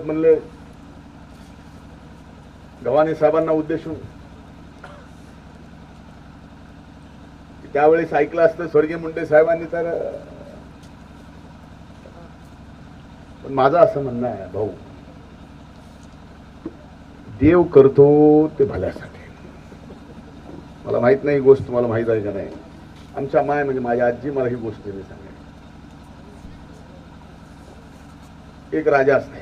म्हणले गव्हाणे साहेबांना उद्देशून त्यावेळेस ऐकलं असतं स्वर्गीय मुंडे साहेबांनी तर पण माझं असं म्हणणं आहे भाऊ देव करतो ते भल्यासाठी. मला माहीत नाही गोष्ट तुम्हाला माहीत आहे का नाही? आमच्या माय म्हणजे माझी आजी मला ही गोष्ट मी सांगाय एक राजा असते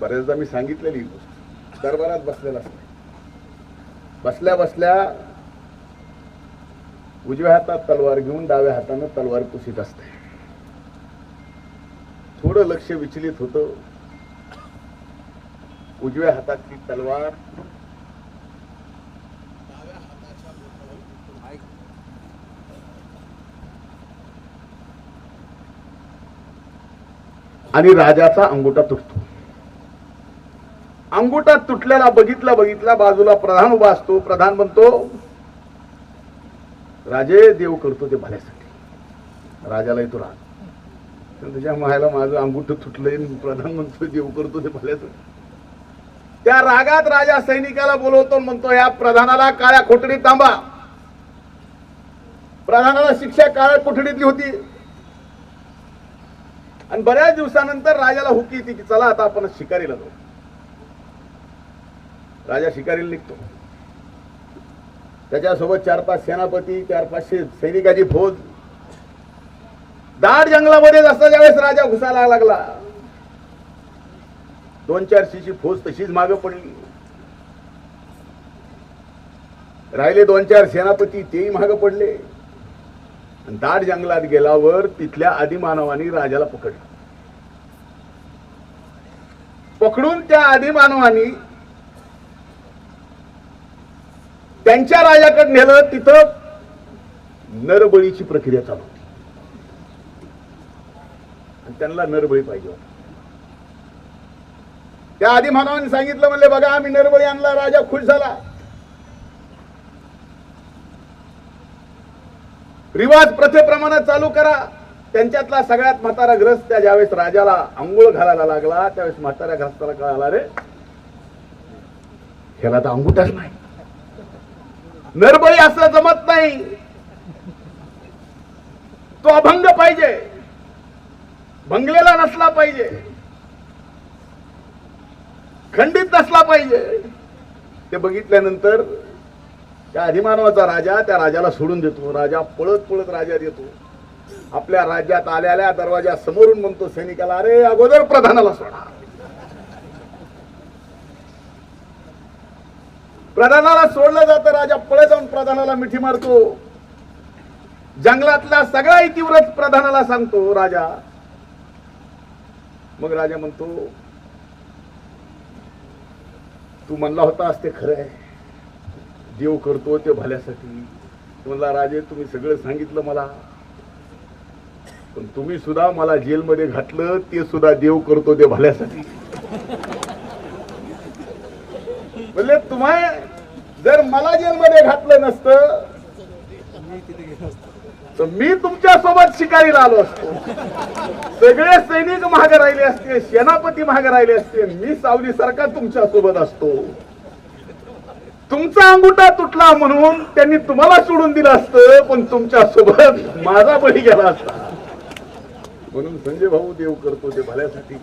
बऱ्याचदा मी सांगितलेली गोष्ट. दरबारात बसलेला असतो बसल्या बसल्या उजव्या हातात तलवार घेऊन डाव्या हातानं तलवार पुसीत असते. थोडं लक्ष विचलित होतं. उजव्या हातातली तलवार आणि राजाचा अंगुठा तुटतो. अंगुठा तुटलेला बघितला बघितला बाजूला प्रधान उभा असतो प्रधान म्हणतो राजे देव करतो ते भल्यासाठी. राजाला येतो राग. तर तुझ्या मायला माझं अंगुठ तुटलंय प्रधान म्हणतो देव करतो ते भल्यासाठी. त्या रागात राजा सैनिकाला बोलवतो म्हणतो या प्रधानाला काळ्या कोठडीत थांबा. प्रधानाला शिक्षा काळ्या कोठडीतली होती. आणि बऱ्याच दिवसानंतर राजाला हुकी येते की चला आता आपण शिकारीला जाऊ. राजा शिकारीला निघतो. त्याच्यासोबत चार पाच सेनापती चार पाचशे सैनिकाची फौज. दाट जंगलामध्ये असता ज्यावेळेस राजा घुसायला लागला दोन चारशेची फौज तशीच मागे पडली. राहिले दोन चार सेनापती तेही मागे पडले. दाट जंगलात गेल्यावर तिथल्या आदिमानवानी राजाला पकडलं. पकडून त्या आदिमानवानी त्यांच्या राजाकडे नेलं तिथं नरबळीची प्रक्रिया चालू होती. आणि त्यांना नरबळी पाहिजे होता. त्या मानवांनी सांगितलं म्हणले बघा आम्ही नरबळी आणला राजा खुश झाला. रिवाज प्रथेप्रमाणे चालू करा. त्यांच्यातला सगळ्यात म्हातारा ग्रस्त त्या ज्यावेळेस राजाला आंघोळ घालायला लागला त्यावेळेस म्हाताऱ्या ग्रस्ताला कळाला रे ह्याला तर अंगुठाच नाही. नरबळी असं जमत नाही. तो अभंग पाहिजे. भंगलेला नसला पाहिजे. खंडित नसला पाहिजे. ते बघितल्यानंतर त्या अधिमानवाचा राजा त्या राजाला सोडून देतो. राजा पळत पळत राजा देतो आपल्या राज्यात आलेल्या दरवाजा समोरून म्हणतो सैनिकाला अरे अगोदर प्रधानाला सोडा. प्रधानाला सोडलं जातं राजा पळे जाऊन प्रधानाला मिठी मारतो. जंगलातला सगळा इतिव्रत प्रधानाला सांगतो राजा. मग राजा म्हणतो तू म्हणला होतास ते खरं आहे. देव करतो ते भल्यासाठी. म्हणला राजे तुम्ही सगळं सांगितलं मला. पण तुम्ही सुद्धा मला जेलमध्ये घातलं ते सुद्धा देव करतो ते भल्यासाठी. म्हणले तुम्हाला जर मला जेलमध्ये घातलं नसतं तर मी तुमच्यासोबत शिकारीला आलो असतो. सगळे सैनिक महाग राहिले असते सेनापती महाग राहिले असते मी सावली सारखा तुमच्यासोबत असतो. तुमचा अंगुठा तुटला म्हणून त्यांनी तुम्हाला सोडून दिलं असतं पण तुमच्यासोबत माझा बळी गेला असता. म्हणून संजय भाऊ देव करतो ते भल्यासाठी.